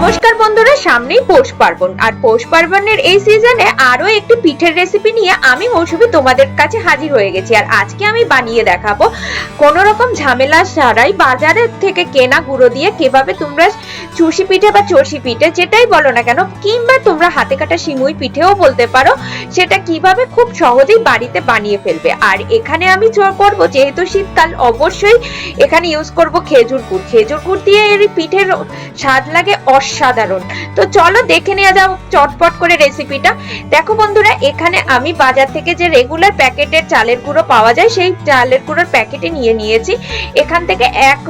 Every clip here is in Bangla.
নমস্কার বন্ধুরা, সামনেই পৌষ পার্বণ। আর পৌষ পার্বণের এই সিজনে আরও একটি পিঠের রেসিপি নিয়ে আমি মৌসুমি তোমাদের কাছে হাজির হয়ে গেছি। আর আজকে আমি বানিয়ে দেখাবো কোন রকম ঝামেলা ছাড়াই বাজারের থেকে কেনা গুঁড়ো দিয়ে কীভাবে তোমরা চুষি পিঠে বা চষি পিঠে যেটাই বলো না কেন, কিংবা তোমরা হাতে কাটা সিমুই পিঠেও বলতে পারো, সেটা কীভাবে খুব সহজেই বাড়িতে বানিয়ে ফেলবে। আর এখানে আমি করব, যেহেতু শীতকাল, অবশ্যই এখানে ইউজ করব খেজুর গুড়। খেজুর গুড় দিয়ে এর পিঠের স্বাদ লাগে অসাধারণ। তো চলো দেখে নেওয়া যাও চটপট করে রেসিপিটা দেখো বন্ধুরা, এখানে আমি বাজার থেকে যে রেগুলার প্যাকেটের চালের গুঁড়ো পাওয়া যায়, সেই চালের গুঁড়োর প্যাকেটে নিয়ে নিয়েছি। এখান থেকে এক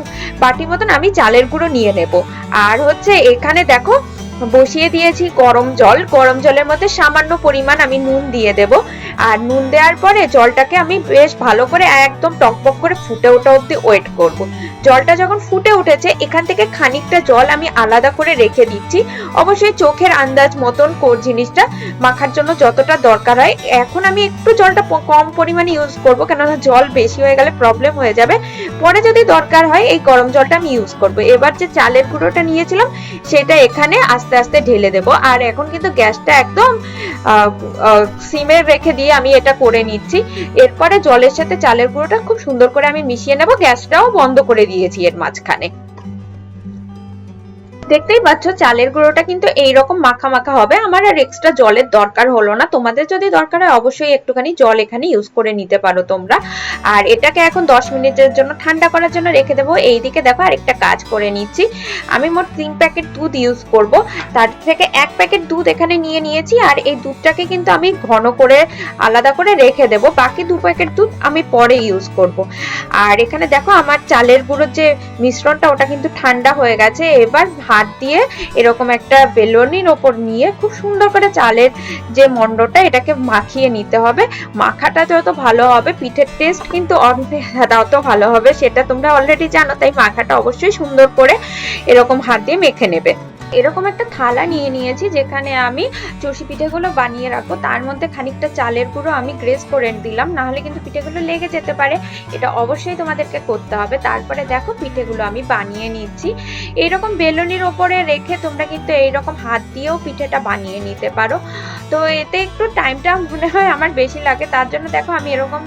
বাটি মতন আমি চালের গুঁড়ো নিয়ে নেব। আর হচ্ছে এখানে দেখো বসিয়ে দিয়েছি গরম জল। গরম জলের মধ্যে সামান্য পরিমাণ আমি নুন দিয়ে দেব। আর নুন দেওয়ার পরে জলটাকে আমি বেশ ভালো করে একদম টকবক করে ফুটে ওঠা অব্দি ওয়েট করব। জলটা যখন ফুটে উঠেছে, এখান থেকে খানিকটা জল আমি আলাদা করে রেখে দিচ্ছি। অবশ্যই চোখের আন্দাজ মতন জিনিসটা মাখার জন্য যতটা দরকার হয়। এখন আমি একটু জলটা কম পরিমাণে ইউজ করব, কেননা জল বেশি হয়ে গেলে প্রবলেম হয়ে যাবে। পরে যদি দরকার হয়, এই গরম জলটা আমি ইউজ করব। এবার যে চালের গুঁড়োটা নিয়েছিলাম, সেটা এখানে আস্তে আস্তে আস্তে ঢেলে দেব। আর এখন কিন্তু গ্যাসটা একদম সিমে রেখে দিয়ে আমি এটা করে নিচ্ছি। এরপরে জলের সাথে চালের গুঁড়োটা খুব সুন্দর করে আমি মিশিয়ে নেব। গ্যাসটাও বন্ধ করে দিয়েছি এর মাঝখানে। দেখতেই পাচ্ছ, চালের গুঁড়োটা কিন্তু এইরকম মাখা মাখা হবে। আমার আর এক্সট্রা জলের দরকার হলো না। তোমাদের যদি দরকার হয়, অবশ্যই একটুখানি জল এখানে ইউজ করে নিতে পারো তোমরা। আর এটাকে এখন 10 মিনিটের জন্য ঠান্ডা করার জন্য রেখে দেবো। এইদিকে দেখো আরেকটা কাজ করে নিচ্ছি। আমি মোট তিন প্যাকেট দুধ ইউজ করব। তার থেকে এক প্যাকেট দুধ এখানে নিয়ে নিয়েছি। আর এই দুধটাকে কিন্তু আমি ঘন করে আলাদা করে রেখে দেব। বাকি দু প্যাকেট দুধ আমি পরে ইউজ করব। আর এখানে দেখো আমার চালের গুঁড়োর যে মিশ্রণটা, ওটা কিন্তু ঠান্ডা হয়ে গেছে। এবার হাত দিয়ে এরকম একটা বেলনির ওপর নিয়ে খুব সুন্দর করে চালের যে মন্ডটা এটাকে মাখিয়ে নিতে হবে। মাখাটা যত ভালো হবে, পিঠের টেস্ট কিন্তু তত ভালো হবে, সেটা তোমরা অলরেডি জানো, তাই মাখাটা অবশ্যই সুন্দর করে এরকম হাত দিয়ে মেখে নেবে। এরকম একটা থালা নিয়ে নিয়েছি যেখানে আমি চষি পিঠেগুলো বানিয়ে রাখব। তার মধ্যে খানিকটা চালের গুঁড়ো আমি গ্রেস করে দিলাম না হলে কিন্তু পিঠেগুলো লেগে যেতে পারে। এটা অবশ্যই তোমাদেরকে করতে হবে। তারপরে দেখো পিঠেগুলো আমি বানিয়ে নিচ্ছি। এইরকম বেলুনির ওপরে রেখে তোমরা কিন্তু এইরকম হাত দিয়েও পিঠেটা বানিয়ে নিতে পারো। তো এতে একটু টাইমটা মনে হয় আমার বেশি লাগে। তার জন্য দেখো আমি এরকম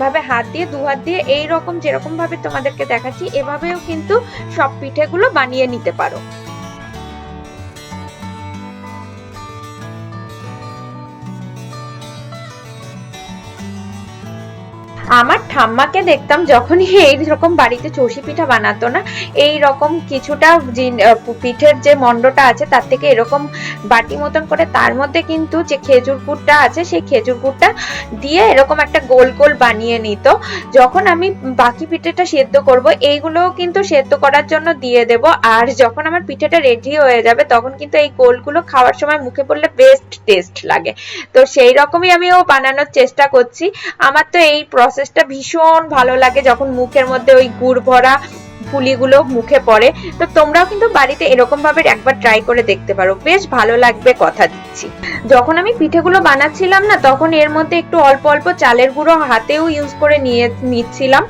ভাবে হাত দিয়ে, দু হাত দিয়ে এইরকম যেরকম ভাবে তোমাদেরকে দেখাচ্ছি, এভাবেও কিন্তু সব পিঠেগুলো বানিয়ে নিতে পারো। আমার ঠাম্মাকে দেখতাম যখনই এইরকম বাড়িতে চষি পিঠা বানাতো না এই রকম কিছুটা পিঠের যে মন্ডটা আছে, তার থেকে এরকম বাটি মতন করে তার মধ্যে কিন্তু যে খেজুর গুড়টা আছে, সেই খেজুর গুড়টা দিয়ে এরকম একটা গোল গোল বানিয়ে নিত। যখন আমি বাকি পিঠেটা সেদ্ধ করব, এইগুলোও কিন্তু সেদ্ধ করার জন্য দিয়ে দেব। আর যখন আমার পিঠেটা রেডি হয়ে যাবে, তখন কিন্তু এই গোলগুলো খাওয়ার সময় মুখে পড়লে বেস্ট টেস্ট লাগে। তো সেই রকমই আমিও বানানোর চেষ্টা করছি। আমার তো এই প্রসেসটা ভীষণ ভালো লাগে যখন মুখের মধ্যে ওই গুড় ভরা ফুলিগুলো মুখে পড়ে, তো তোমরাও কিন্তু বাড়িতে এরকম ভাবে একবার ট্রাই করে দেখতে পারো। বেশ ভালো লাগবে কথা দিচ্ছি। যখন আমি পিঠেগুলো বানাচ্ছিলাম না, তখন এর মধ্যে একটু অল্প অল্প চালের গুঁড়ো হাতেও ইউজ করে নিয়ে, নিচ্ছিলাম।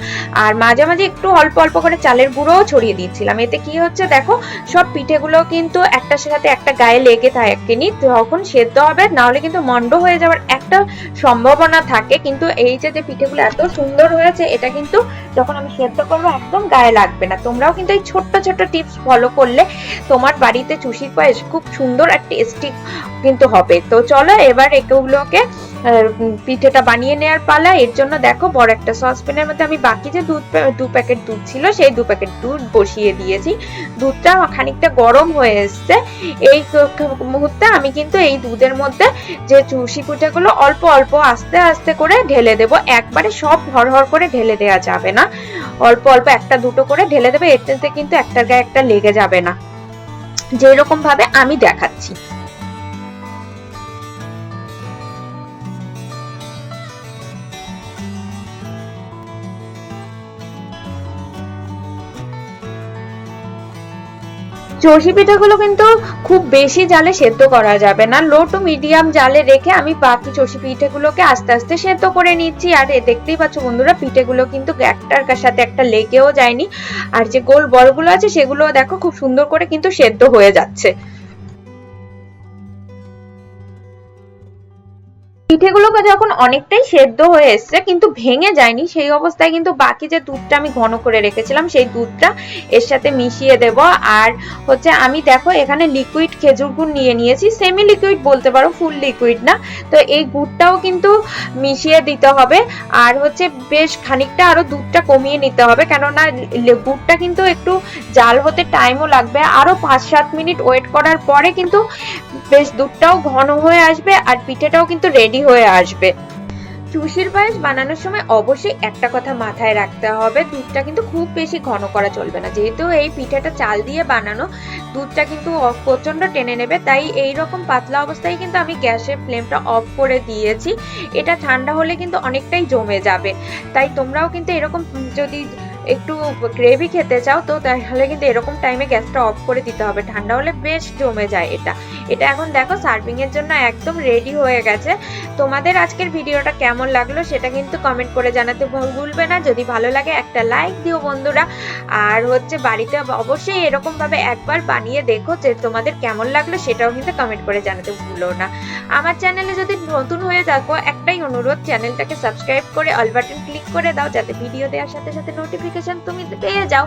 আর মাঝে মাঝে একটু অল্প অল্প করে চালের গুঁড়োও ছড়িয়ে দিচ্ছিলাম। এতে কি হচ্ছে দেখো, সব পিঠেগুলো কিন্তু একটার সাথে একটা গায়ে লেগে থাকেনি। তখন সেদ্ধ হবে, নাহলে কিন্তু মন্ড হয়ে যাওয়ার একটা সম্ভাবনা থাকে। কিন্তু এই যে যে পিঠেগুলো এত সুন্দর হয়েছে, এটা কিন্তু যখন আমি সেদ্ধ করব, একদম গায়ে লাগবে না। তোমরাও কিন্তু এই ছোট্ট ছোট্ট টিপস ফলো করলে তোমার বাড়িতে চুষির পায়েস খুব সুন্দর আর টেস্টি কিন্তু হবে। তো চলো এবার এগুলোকে পিঠেটা বানিয়ে নেওয়ার পালা। এর জন্য দেখো, বড় একটা সসপ্যানের মধ্যে আমি বাকি যে দুধ দু প্যাকেট দুধ ছিল, সেই দু প্যাকেট দুধ বসিয়ে দিয়েছি। দুধটা খানিকটা গরম হয়ে এসছে। এই মুহূর্তে আমি কিন্তু এই দুধের মধ্যে যে চুষি পিঠেগুলো অল্প অল্প, আস্তে আস্তে করে ঢেলে দেব। একবারে সব হর হর করে ঢেলে দেওয়া যাবে না। অল্প অল্প একটা দুটো করে ঢেলে দেবে। এটাতে কিন্তু একটার গায়ে একটা লেগে যাবে না। যেরকম ভাবে আমি দেখাচ্ছি। চষি পিঠাগুলো কিন্তু খুব বেশি জালে সেদ্ধ করা যাবে না। লো টু মিডিয়াম জালে রেখে আমি বাকি চষি পিঠেগুলোকে আস্তে আস্তে সেদ্ধ করে নিচ্ছি। আর দেখতেই পাচ্ছ বন্ধুরা, পিঠেগুলো কিন্তু একটার সাথে একটা লেগেও যায়নি। আর যে গোল বলগুলো আছে সেগুলো দেখো খুব সুন্দর করে কিন্তু সেদ্ধ হয়ে যাচ্ছে। পিঠেগুলোকে যখন অনেকটাই সেদ্ধ হয়ে এসছে, কিন্তু ভেঙে যায়নি, সেই অবস্থায় কিন্তু বাকি যে দুধটা আমি ঘন করে রেখেছিলাম, সেই দুধটা এর সাথে মিশিয়ে দেব। আর হচ্ছে আমি দেখো, এখানে লিকুইড খেজুর গুড় নিয়ে নিয়েছি সেমি লিকুইড বলতে পারো ফুল লিকুইড না। তো এই গুড়টাও কিন্তু মিশিয়ে দিতে হবে। আর হচ্ছে বেশ খানিকটা আরও দুধটা কমিয়ে নিতে হবে, কেননা গুড়টা কিন্তু একটু জাল হতে টাইমও লাগবে। আরও পাঁচ সাত মিনিট ওয়েট করার পরে কিন্তু বেশ দুধটাও ঘন হয়ে আসবে, আর পিঠেটাও কিন্তু রেডি হয়ে আসবে। চুষির পায়েস বানানোর সময় অবশ্যই একটা কথা মাথায় রাখতে হবে, দুধটা কিন্তু খুব বেশি ঘন করা চলবে না। যেহেতু এই পিঠেটা চাল দিয়ে বানানো, দুধটা কিন্তু প্রচণ্ড টেনে নেবে, তাই এই রকম পাতলা অবস্থায় কিন্তু আমি গ্যাসের ফ্লেমটা অফ করে দিয়েছি। এটা ঠান্ডা হলে কিন্তু অনেকটাই জমে যাবে। তাই তোমরাও কিন্তু এরকম যদি একটু গ্রেভি খেতে চাও, তো তাহলে কিন্তু এরকম টাইমে গ্যাসটা অফ করে দিতে হবে। ঠান্ডা হলে বেশ জমে যায় এটা। এটা এখন দেখো সার্ভিং এর জন্য একদম রেডি হয়ে গেছে। তোমাদের আজকের ভিডিওটা কেমন লাগল সেটা কিন্তু কমেন্ট করে জানাতে ভুল- ভুলবে না। যদি ভালো লাগে একটা লাইক দিও বন্ধুরা। আর হচ্ছে বাড়িতে অবশ্যই এরকম ভাবে একবার বানিয়ে দেখো যে তোমাদের কেমন লাগল সেটাও কিন্তু কমেন্ট করে জানাতে ভুলো না। আমার চ্যানেলে যদি নতুন হয়ে থাকো, একটাই অনুরোধ চ্যানেলটাকে সাবস্ক্রাইব করে অল বাটন ক্লিক করে দাও, যাতে ভিডিও দেওয়ার সাথে সাথে নোটিফিকেশন তুমি পেয়ে যাও।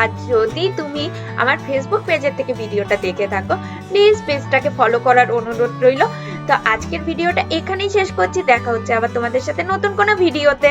আর যদি তুমি আমার ফেসবুক পেজের থেকে ভিডিওটা দেখে থাকো প্লিজ পেজটাকে ফলো করার অনুরোধ রইল। তো আজকের ভিডিওটা এখানেই শেষ করছি। দেখা হচ্ছে আবার তোমাদের সাথে নতুন কোনো ভিডিওতে।